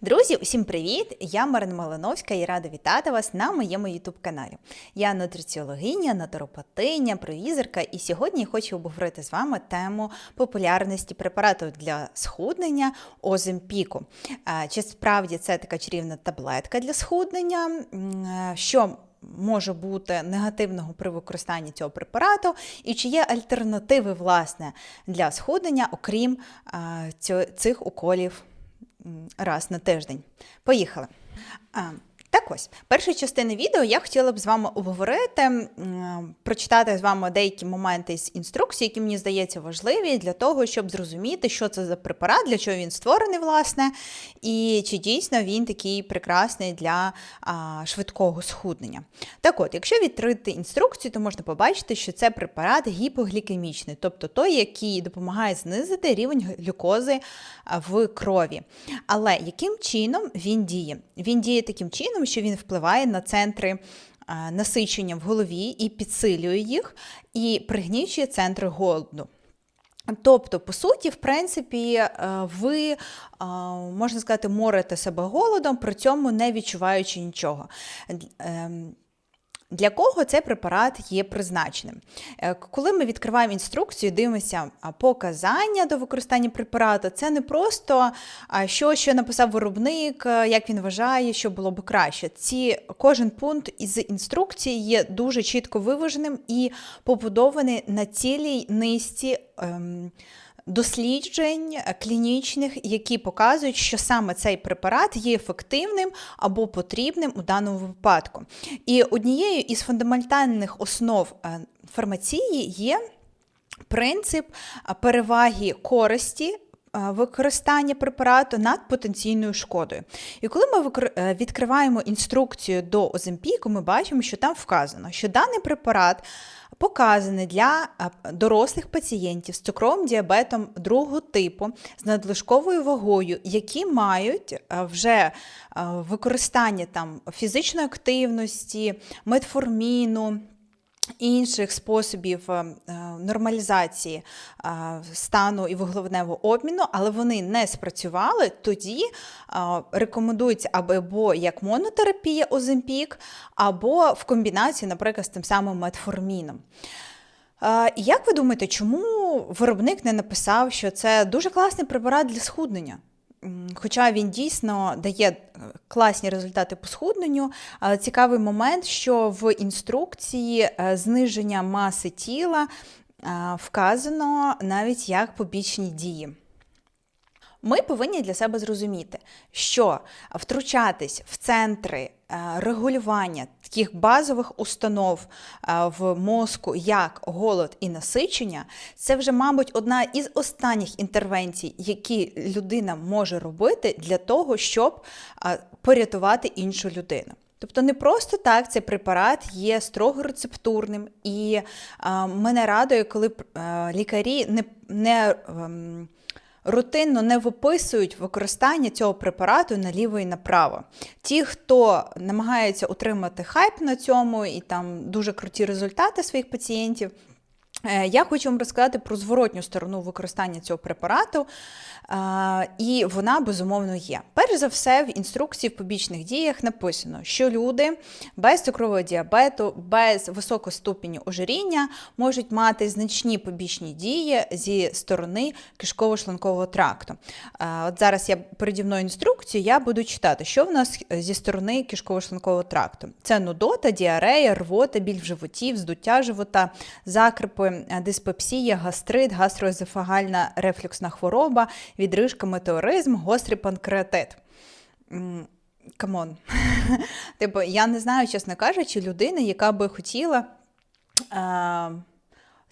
Друзі, усім привіт! Я Марина Малиновська і рада вітати вас на моєму youtube каналі. Я нутриціологиня, натуропатиня, провізорка, і сьогодні хочу обговорити з вами тему популярності препаратів для схуднення Оземпіку. Чи справді це така чарівна таблетка для схуднення? Е, Що може бути негативного при використанні цього препарату, і чи є альтернативи власне для схуднення, окрім е, цих уколів раз на тиждень. Поїхали. Так ось, першої частини відео я хотіла б з вами обговорити, прочитати з вами деякі моменти з інструкції, які мені здається важливі для того, щоб зрозуміти, що це за препарат, для чого він створений, власне, і чи дійсно він такий прекрасний для а, швидкого схуднення. Так от, якщо відкрити інструкцію, то можна побачити, що це препарат гіпоглікемічний, тобто той, який допомагає знизити рівень глюкози в крові. Але яким чином він діє? Він діє таким чином, що він впливає на центри насичення в голові і підсилює їх, і пригнічує центри голоду. Тобто, по суті, в принципі, е, ви, е, можна сказати, морите себе голодом, при цьому не відчуваючи нічого. Для кого цей препарат є призначеним? Е, Коли ми відкриваємо інструкцію, дивимося показання до використання препарату, це не просто що, що написав виробник, е, як він вважає, що було б краще. Ці кожен пункт із інструкції є дуже чітко виваженим і побудований на цілій низці. Ем, досліджень е, клінічних, які показують, що саме цей препарат є ефективним або потрібним у даному випадку. І однією із фундаментальних основ е, фармації є принцип переваги користі. Е, Використання препарату над потенційною шкодою. І коли ми е, відкриваємо інструкцію до Оземпіку, ми бачимо, що там вказано, що даний препарат показаний для е, дорослих пацієнтів з цукровим діабетом другого типу, з надлишковою вагою, які мають вже використання там фізичної активності, метформіну. Інших способів е, е, нормалізації е, стану і вуглеводневого обміну, але вони не спрацювали, тоді рекомендується або як монотерапія Оземпік, або в комбінації, наприклад, з тим самим метформіном. Як ви думаєте, чому виробник не написав, що це дуже класний препарат для схуднення? Хоча він дійсно дає е, класні результати по схудненню, цікавий момент, що в інструкції е, зниження маси тіла е, вказано навіть як побічні дії. Ми повинні для себе зрозуміти, що втручатись в центри е, регулювання таких базових установ е, в мозку, як голод і насичення, це вже, мабуть, одна із останніх інтервенцій, які людина може робити для того, щоб е, порятувати іншу людину. Тобто не просто так цей препарат є строго рецептурним, і е, мене радує, коли е, лікарі не, не ем, рутинно не виписують використання цього препарату наліво і направо. Ті, хто намагається утримати хайп на цьому і там дуже круті результати своїх пацієнтів. Е, Я хочу вам розказати про зворотню сторону використання цього препарату, е, і вона безумовно є. Перш за все, в інструкції в побічних діях написано, що люди без цукрового діабету, без високого ступеню ожиріння можуть мати значні побічні дії зі сторони кишково-шлункового тракту. Е, От зараз я переді мною інструкцію, я буду читати, що в нас зі сторони кишково-шлункового тракту. Це нудота, діарея, рвота, біль в животі, вздуття живота, закрипи, е, диспепсія, гастрит, гастроезофагальна рефлюксна хвороба, відрижка, метеоризм, гострий панкреатит. Камон. Типу, я не знаю, чесно кажучи, людини, яка би хотіла.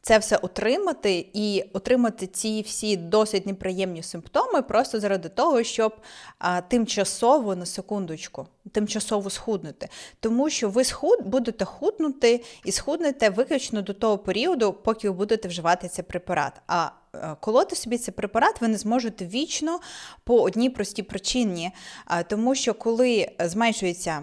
Е- це все отримати і отримати ці всі досить неприємні симптоми просто заради того, щоб а, тимчасово на секундочку, тимчасово схуднути. Тому що ви схуд, будете худнути і схуднете виключно до того періоду, поки ви будете вживати цей препарат. А е, колоти собі цей препарат ви не зможете вічно по одній простій причині, тому що коли зменшується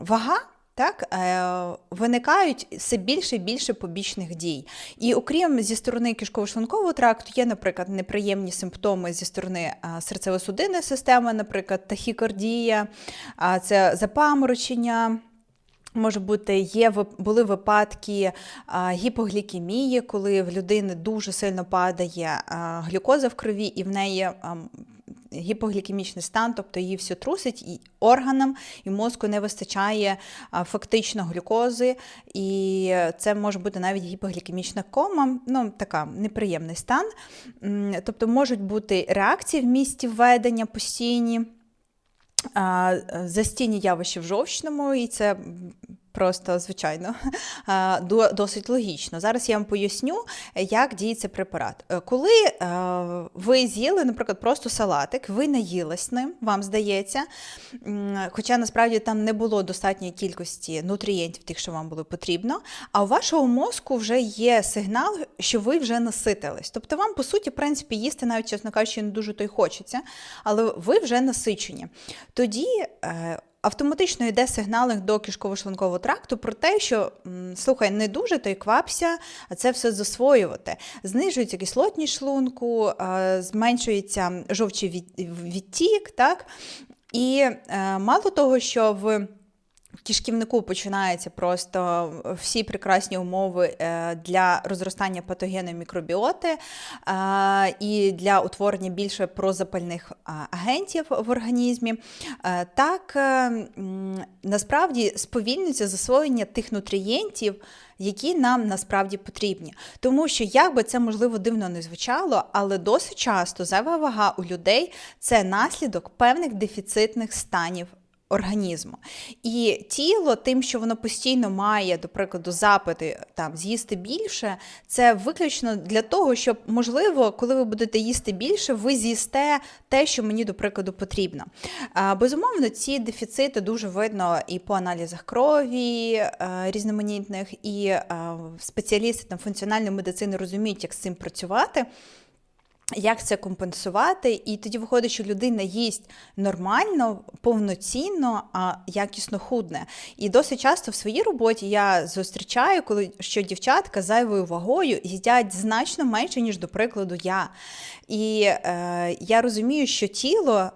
вага так, е, виникають все більше і більше побічних дій. І окрім зі сторони кишково-шлункового тракту, є, наприклад, неприємні симптоми зі сторони е, серцево-судинної системи, наприклад, тахікардія, е, це запаморочення. Може бути, є були випадки а, гіпоглікемії, коли в людини дуже сильно падає глюкоза в крові, і в неї а, гіпоглікемічний стан, тобто її все трусить, і органам і мозку не вистачає фактично глюкози, і це може бути навіть гіпоглікемічна кома, ну така неприємний стан. Тобто можуть бути реакції в місті введення постійні. Застійні явища в жовчному, і це Просто, звичайно, досить логічно. Зараз я вам поясню, як діє цей препарат. Е, коли е, ви з'їли, наприклад, просто салатик, ви наїлись ним, вам здається, хоча насправді там не було достатньої кількості нутрієнтів, тих, що вам було потрібно, а у вашого мозку вже є сигнал, що ви вже наситились. Тобто вам, по суті, в принципі, їсти, навіть, чесно кажучи, не дуже то й хочеться, але ви вже насичені. Тоді е, автоматично йде сигналинг до кишково-шлункового тракту про те, що слухай, не дуже то й квапся, а це все засвоювати. Знижується кислотність шлунку, зменшується жовчий відтік, так? І е, мало того, що в кишківнику починаються просто всі прекрасні умови е, для розростання патогенної мікробіоти е, і для утворення більше прозапальних агентів в організмі. Е, так насправді сповільнюється засвоєння тих нутрієнтів. Які нам насправді потрібні, тому що як би це можливо дивно не звучало, але досить часто зайва вага у людей це наслідок певних дефіцитних станів організму. І тіло, тим, що воно постійно має, до прикладу, запити там з'їсти більше, це виключно для того, щоб, можливо, коли ви будете їсти більше, ви з'їсте те, що мені, до прикладу, потрібно. Безумовно, ці дефіцити дуже видно і по аналізах крові різноманітних, і спеціалісти там функціональної медицини розуміють, як з цим працювати. Як це компенсувати? І тоді виходить, що людина їсть нормально, повноцінно, а якісно худне. І досить часто в своїй роботі я зустрічаю, коли що дівчатка зайвою вагою їдять значно менше, ніж, до прикладу, я. І е, я розумію, що тіло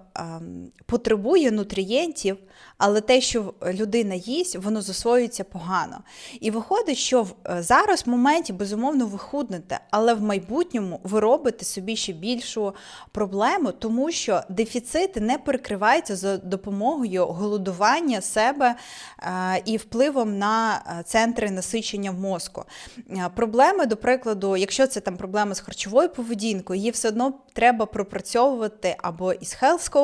потребує нутрієнтів але те, що людина їсть, воно засвоюється погано. І виходить, що е, зараз в моменті, безумовно, ви худнете, але в майбутньому ви робите собі ще більшу проблему, тому що дефіцити не перекриваються за допомогою голодування себе е, і впливом на е, центри насичення мозку. Проблеми, до прикладу, якщо це там проблеми з харчовою поведінкою, її все одно треба пропрацьовувати або із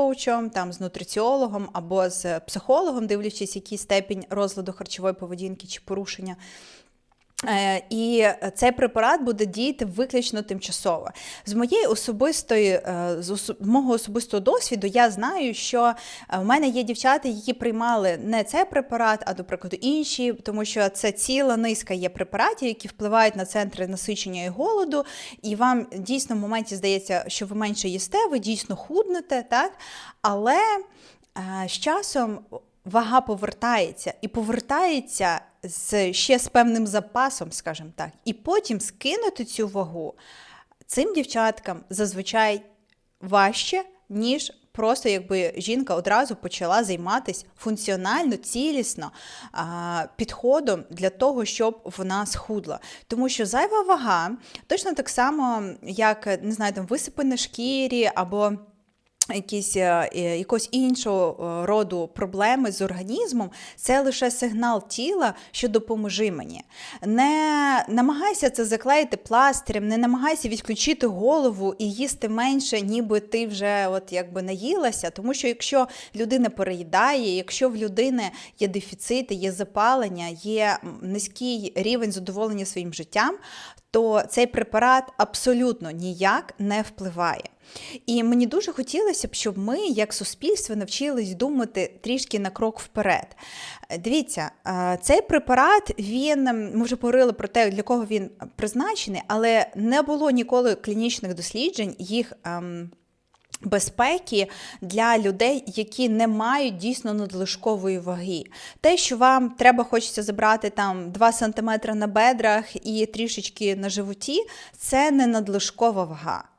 хелс-коучем, там з нутриціологом, або з психологом, дивлячись, який степінь розладу харчової поведінки чи порушення. Е, і цей препарат буде діяти виключно тимчасово. З моєї особистої, е, з мого особистого досвіду, я знаю, що е, в мене є дівчата, які приймали не цей препарат, а до прикладу інші, тому що це ціла низка є препаратів, які впливають на центри насичення і голоду. І вам дійсно в моменті здається, що ви менше їсте, ви дійсно худнете, так? Але з часом вага повертається і повертається з ще з певним запасом, скажімо так, і потім скинути цю вагу цим дівчаткам зазвичай важче, ніж. Просто якби жінка одразу почала займатися функціонально, цілісно підходом для того, щоб вона схудла. Тому що зайва вага точно так само, як не знаю, там висипи шкірі або якісь е, якогось іншого е, роду проблеми з організмом, це лише сигнал тіла, що допоможи мені. Не намагайся це заклеїти пластирем, не намагайся відключити голову і їсти менше, ніби ти вже от якби наїлася. Тому що якщо людина переїдає, якщо в людини є дефіцити, є запалення, є низький рівень задоволення своїм життям, то цей препарат абсолютно ніяк не впливає. І мені дуже хотілося б, щоб ми, як суспільство, навчились думати трішки на крок вперед. Дивіться, е, цей препарат, він ми вже говорили про те, для кого він призначений, але не було ніколи клінічних досліджень їх. Безпеки для людей, які не мають дійсно надлишкової ваги. Те, що вам треба хочеться забрати там 2 см на бедрах і трішечки на животі, це не надлишкова вага.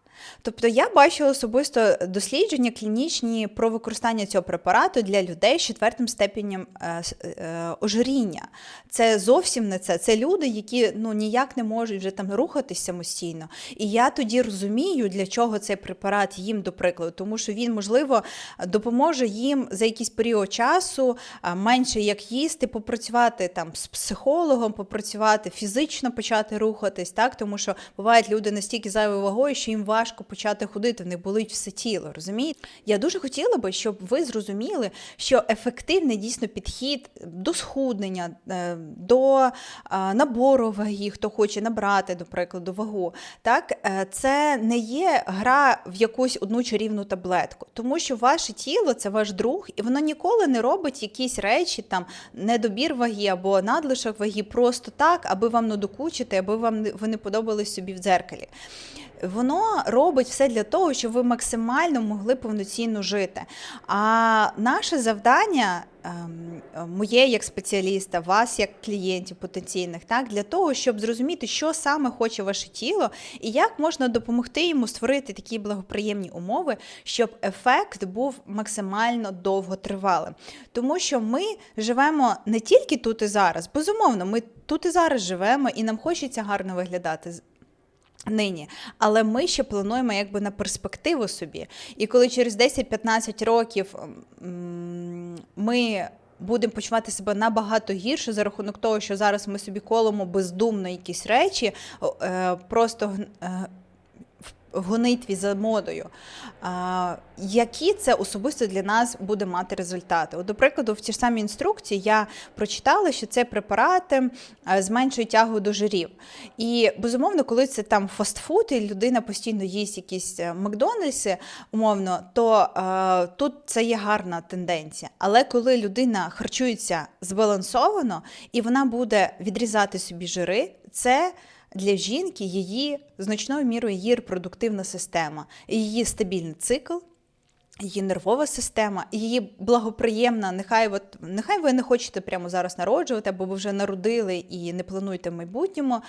Тобто я бачила особисто дослідження клінічні про використання цього препарату для людей з четвертим степенем е, е, ожиріння. Це зовсім не це. Це люди, які ну ніяк не можуть вже там рухатись самостійно. І я тоді розумію, для чого цей препарат їм до прикладу, тому що він, можливо, допоможе їм за якийсь період часу менше як їсти, попрацювати там з психологом, попрацювати фізично почати рухатись, так тому що бувають люди настільки зайвою вагою, що їм важко почати ходити, них болить все тіло. Розумієте? Я дуже хотіла би, щоб ви зрозуміли, що ефективний дійсно підхід до схуднення, е, до набору ваги, хто хоче набрати, до прикладу, вагу, так е, це не є гра в якусь одну чарівну таблетку, тому що ваше тіло це ваш друг, і воно ніколи не робить якісь речі, там недобір ваги або надлишок ваги просто так, аби вам надокучити, аби вам не- ви не подобались собі в дзеркалі. Воно робить все для того, щоб ви максимально могли повноцінно жити. А наше завдання, ем, моє як спеціаліста, вас як клієнтів потенційних, так для того, щоб зрозуміти, що саме хоче ваше тіло, і як можна допомогти йому створити такі благоприємні умови, щоб ефект був максимально довготривалим. Тому що ми живемо не тільки тут і зараз, безумовно, ми тут і зараз живемо, і нам хочеться гарно виглядати нині. Але ми ще плануємо якби на перспективу собі. І коли через 10-15 років ми будемо почувати себе набагато гірше за рахунок того, що зараз ми собі колемо бездумно якісь речі, е, просто е, в гонитві за модою, які це особисто для нас буде мати результати. От, до прикладу, в ті ж самі інструкції я прочитала, що це препарати е, зменшують тягу до жирів. І безумовно, коли це там фастфуд, і людина постійно їсть якісь е, Макдональдси, умовно, то е, тут це є гарна тенденція. Але коли людина харчується збалансовано і вона буде відрізати собі жири, це для жінки її значною мірою її репродуктивна система, її стабільний цикл. Її нервова система, її благоприємна. Нехай от нехай ви не хочете прямо зараз народжувати, або ви вже народили і не плануєте в майбутньому.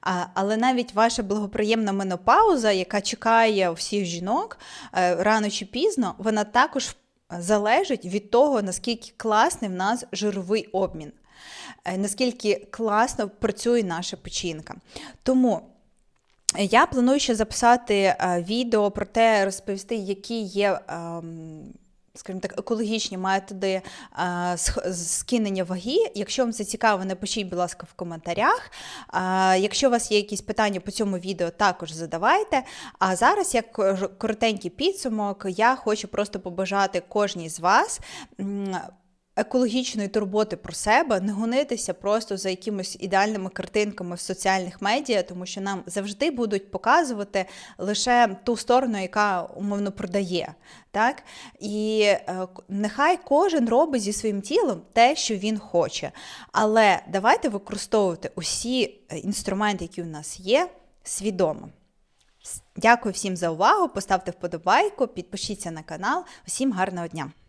А, але навіть ваша благоприємна менопауза, яка чекає всіх жінок е, рано чи пізно, вона також залежить від того, наскільки класний в нас жировий обмін, наскільки класно працює наша печінка. Тому. Я планую ще записати е, відео про те, розповісти, які є. ем, Скажімо так, екологічні методи е, скинення ваги. Якщо вам це цікаво, напишіть, будь ласка, в коментарях. Е, Якщо у вас є якісь питання по цьому відео, також задавайте. А зараз, як коротенький підсумок, я хочу просто побажати кожній з вас. Екологічної турботи про себе, не гонитися просто за якимись ідеальними картинками в соціальних медіа, тому що нам завжди будуть показувати лише ту сторону, яка умовно продає. Так? І е, нехай кожен робить зі своїм тілом те, що він хоче. Але давайте використовувати усі е, інструменти, які у нас є, свідомо. Дякую всім за увагу. Поставте вподобайку, підпишіться на канал. Усім гарного дня!